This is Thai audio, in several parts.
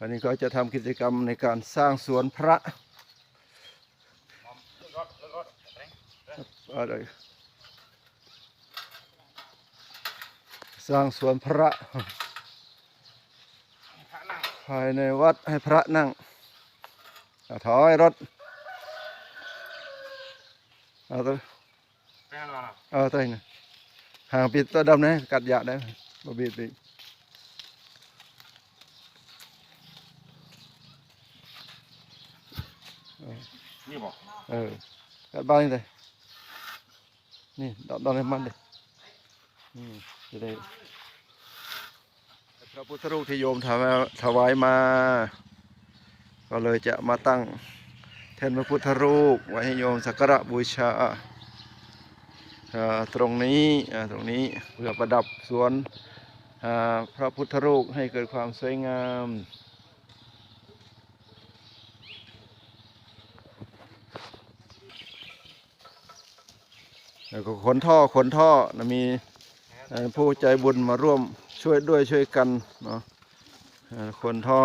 วันนี้ก็จะทำกิจกรรมในการสร้างสวนพระอะไรสร้างสวนพระ ภายในวัดให้พระนั่งอะถอยรถเอาตัวไปหาเราเอาตัวนี้ห่างปิดตัวดำนะกัดยาได้บ่บีบ นี่บอกเออกัดบ้านนี่เลยนี่ดอกดอกให้มันเลยอืมจะได้พระพุทธรูปที่โยมถวายถวายมา ก็เลยจะมาตั้งแทนพระพุทธรูปไว้ให้โยมสักการะบูชาอ่าตรงนี้อ่าตรงนี้เพื่อประดับสวนอ่าพระพุทธรูปให้เกิดความสวยงาม แล้วก็ขนท่อขนท่อนะมีผู้ใจบุญมาร่วมช่วยด้วยช่วยกันเนาะขนท่อ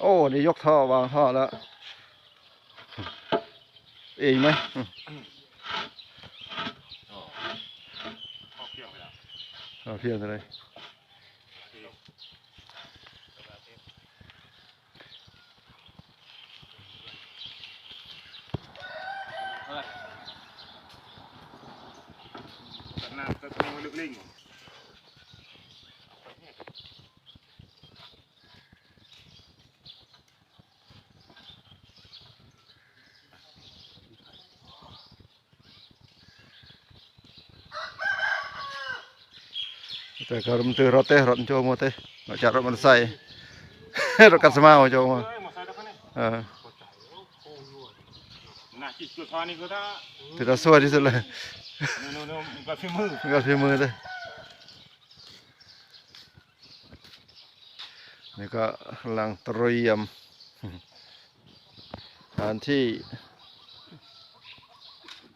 โอ้นี่ยกท่อวางท่อแล้ว เองไหมเพียงอาเพียงเท่าไรหน้าก็ต้องลึกลิง แต่ก็รถตือรถเตะรถโจมเตะมาจากรถมันใส่รถกัสมาโจมเฮ้ยหมดใส่แล้วคนนี้เออน่าจิตจุดทอนี่คือถ้าถือว่าสวยที่สุดเลยนู่นนู่นมันก็ฝีมือก็ฝีมือเลยนี่ก็กำลังเตรียมสถานที่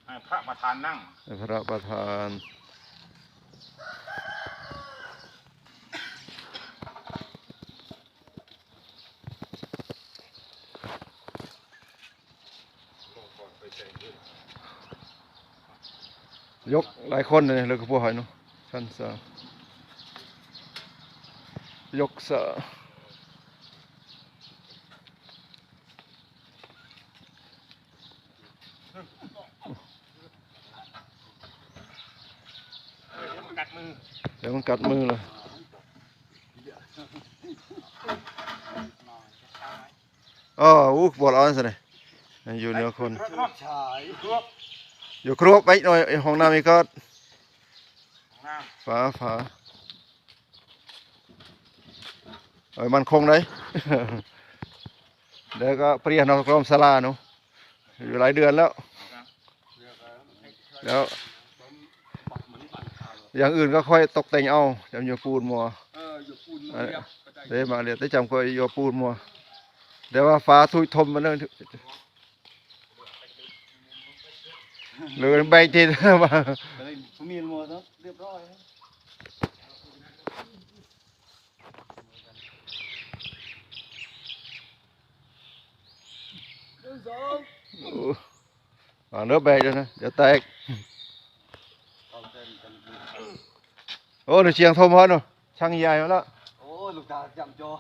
ให้พระประธานนั่งให้พระประธานยก หลายคนเลยเลยก็พวกหอยเนาะชั้นสามยกเสาเฮ้ยมันกัดมือเดี๋ยวมันกัดมือเลยอ๋ออู้บอลออนสิเนี่ยอยู่เหนือคนชาย อยู่ครบไปหน่อยไอ้ห้องน้ำอีกก็น้ฝาฝาเอ้ยมันคงได้เดี๋ยวก็เปลี่ยนเอากรมสลาเนาะอยู่หลายเดือนแล้ว แล้ว อย่างอื่นก็ค่อยตกแต่งเอาจำอยู่ปูนมัวเอออยู่ปูนเอ้ยเรียบก็ได้เดี๋ยวมาเรียนได้จำก็อยู่ปูนมัวเดี๋ยวว่าฟ้าทุยทมมันเรื่อง หรือใบที่มาก็ได้มีนมัวเนาะเรียบร้อยนะวางเนื้อแบกด้วยนะเดี๋ยวแตกเอาเต้นกันโอ้หนูเชียงทมฮอเนาะช่างใหญ่มาแล้วโอ้ยลูกตาจำจอ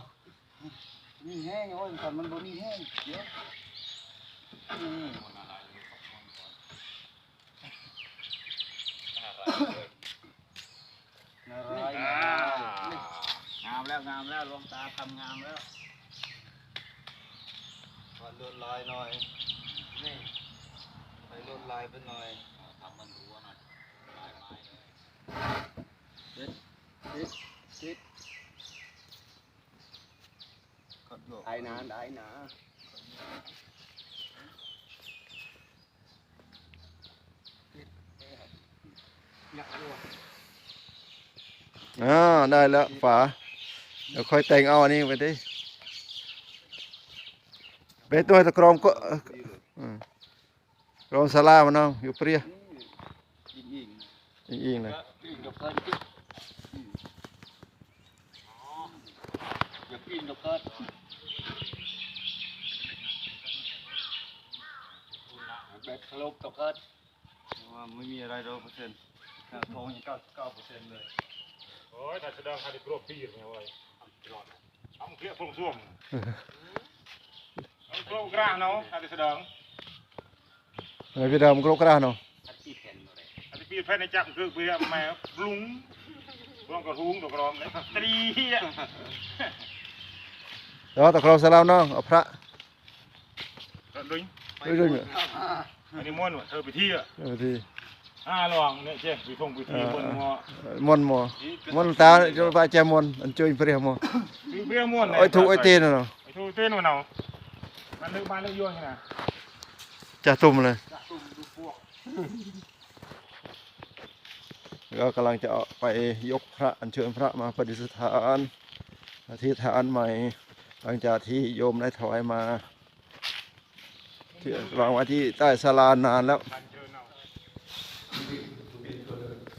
นี่แห้งโอ้ยตอนมันโดนนี่แห้งเดี๋ยวนี่ งามแล้วงามแล้วลงตาทำงามแล้วมาลวดลายหน่อยนี่ไปลวดลายไปหน่อยทำมันรั้วหน่อยลายไม้เลยชิดชิดชิดไอ้นานไอ้นา ได้แล้วฝา เดี๋ยวค่อยแต่งเอาอันนี้ไปดิเบตัวตะกรอมก็อืมกรอมสลามันน้องอยู่เปรี้ย ยิงยิง อีกๆนะ ยิงกับเกินอยากกินกับเกินแบบสลบกับเกินว่าไม่มีอะไรร้อยเปอร์เซ็นต์ ทองยังเก้าเก้าเปอร์เซ็นต์เลยโอ้ยถ้าแสดงให้ได้กรอบปีร์ไงเว้ยเอาเคลียร์พงส่วมเอาโครงกลางเนาะถ้าได้แสดงเฮ้ยพี่ดำกรกกระดาษเนาะอัดที่แผ่นเลยถ้าได้ปีร์แพ้ในจับคือปีร์แม่บลุงบลุงกระทุงตัวกรอมเลยตรีอะเดี๋ยวตะกรอมสลามน้องเอาพระดุยเรื่อยๆเนี่ยอันนี้ม้วนว่ะเธอไปที่อะเอาที อ่าลองเนี่ยเจ้ไปทงไปที่บนมอมอนหมอมอนตาจะไปแจมอนอันช่วยเปรี้ยหมอปีเบี้ยม้วนโอ้ยถูกไอ้ตีนน่ะเนาะไอ้ถูกเต้นมันเอามันลึกบ้านลึกย่นไงนะจะตุ่มเลยก็กำลังจะเอาไปยกพระอัญเชิญพระมาประดิษฐานอธิษฐานใหม่หลังจากที่โยมได้ถวายมาที่วางไว้ที่ใต้ศาลานานแล้วอันเชิญเอาวันนี้ตะกร้อยสันทีเป็นนี่มัน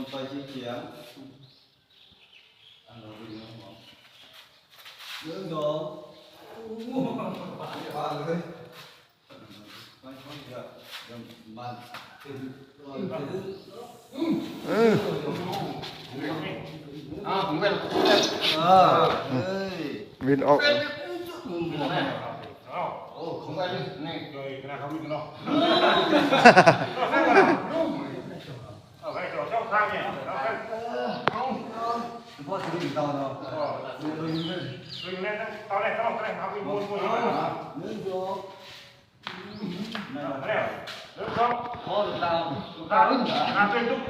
เอ็นไปข้างหลังก่อนไม่ไปเลยวันนี้ต้องต้องสมพงษ์อ พ่อจะวิ่งต่อเนาะก็เรื่องนี้เลยวิ่งเล่นตอนแรกต้องแรกเขาวิ่งวนวนเรื่องโยกนั่นแหละเริ่มต้นพ่อตามตามวิ่งเหรอน้ำเป็นตุ๊ก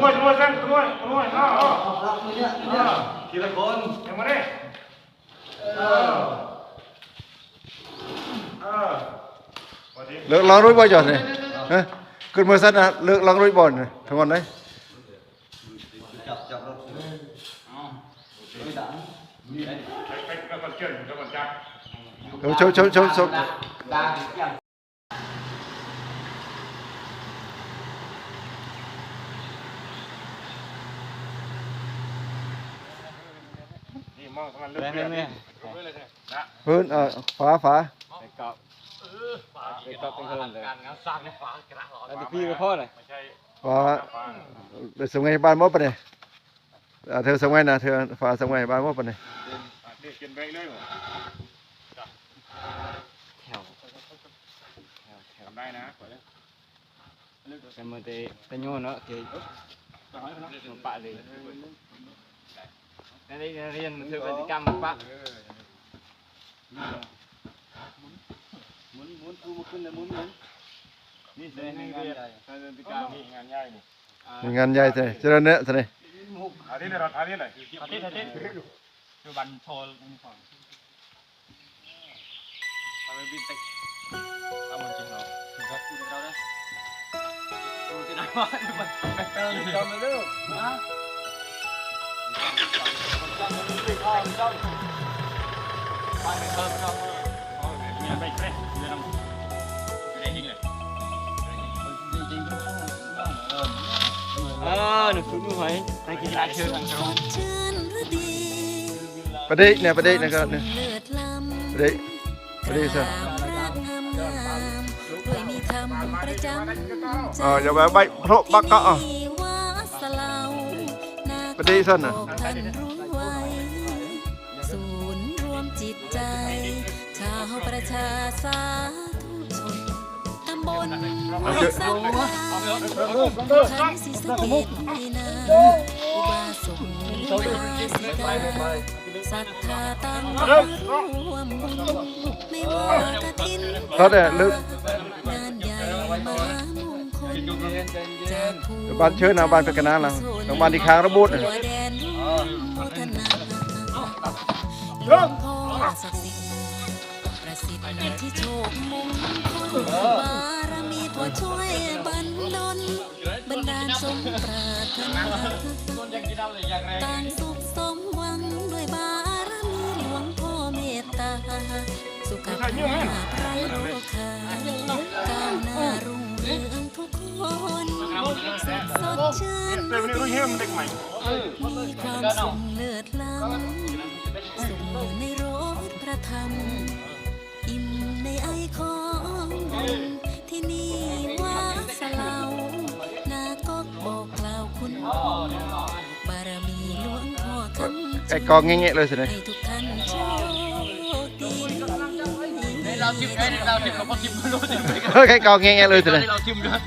นวดนวดเส้นนวดนวดเนาะเอารับมือเนี่ยเนี่ยทีละคนยังมาดิเออเออวันนี้เลือกลองรุ่ยบอลจอดเลยฮะ ขึ้นมือสั้นนะเลือกลองรุ่ยบอลนะทั้งวันเลยจับจับรถเอาไม่ดังมีอะไรไปไปแล้วก็เชื่วก็จับเดี๋ยวชมชมชมชมดังอย่างนี่มอนเลืออนเออฝาฝา ไปกอบไปกอบเป็นคนเลยการงานสร้างในฝากระหล่อแล้วพี่ก็พ่อเลยไม่ใช่ฝาไปส่งไงบ้านมดปะเนี่ยอ่าเธอส่งไงนะเธอฝาส่งไงบ้านมดปะเนี่ยเด็กกินไปเลยเหรอแถวทำได้นะกันมือเตะตะโยนเนาะเกยมันปะเลยนั่นนี่เรียนมันคือพฤติกรรมมันปะหมุ นหมุนกูมาขึ้นเลยหมุนหมุนนี่เลยให้เรียนการพฤติกรรมนี่งานใหญ่นี่มีงานใหญ่ใช่เจริญเนี่ยใช่ไหมอาทิตย์เราอาทิตย์เลยอาทิตย์อาทิตย์คือวันโชว์ uniform ทำเป็นบินไปเอามันจริงเหรอครับดูเราได้ดูที่ไหนวะมันเติมจำเลยลูกนะไปเติมจำเลยมี หนูคือมือหอยในกีฬาเชิงทางเขาชื่นฤดีประเดี๋ยวเนี่ยประเดี๋ยวนะครับเนี่ยเลือดลำประเดี๋ยวประเดี๋ยวซะงามงามงามด้วยมีคำประจำใจอ๋ออย่าแบบใบโรบักก็อ๋อที่ว่าสลาวนาประเดี๋ยวซะน่ะบอกท่านรู้ไว้ศูนย์รวมจิตใจธาสาธุชน ตำบลเอาเถอะสังวาขันสิสเกตให้นาอุบาสกอุบาสิกาศรัทธาตั้งรวมบุญไม่ว่ากฐินเขาแต่ลึก งานใหญ่มหามงคลจากผู้ บ้านเชิญนะบ้านเป็นกันนะเราต้องบ้านที่ค้างระบุดน่ะทั่วแดนพัฒนาหลวงพ่อศักดิ์สิทธิ์ประสิทธิ์ที่โชคมงคลบาร ช่วยบันดลบันดาลสมปรารถนาต่างสุขสมหวังด้วยบารมีหลวงพ่อเมตตา สุขภาพไร้โรคาก้าวหน้ารุ่งเรืองทุกคนสุขสดชื่นเดี๋ยววันนี้รู้เฮียมเด็กใหม่มีความสุขเลิศล้ำสุขในรถพระธรรม กองเงี้ยๆเลยสิเนี่ยให้กท่านโชคดีเราทิมไอ้เราทิมเขาพอทิมไม่รู้ทิมเฮ้ยไอ้กองเงี้ยๆเลยสิเนี่ยเราทิมด้วย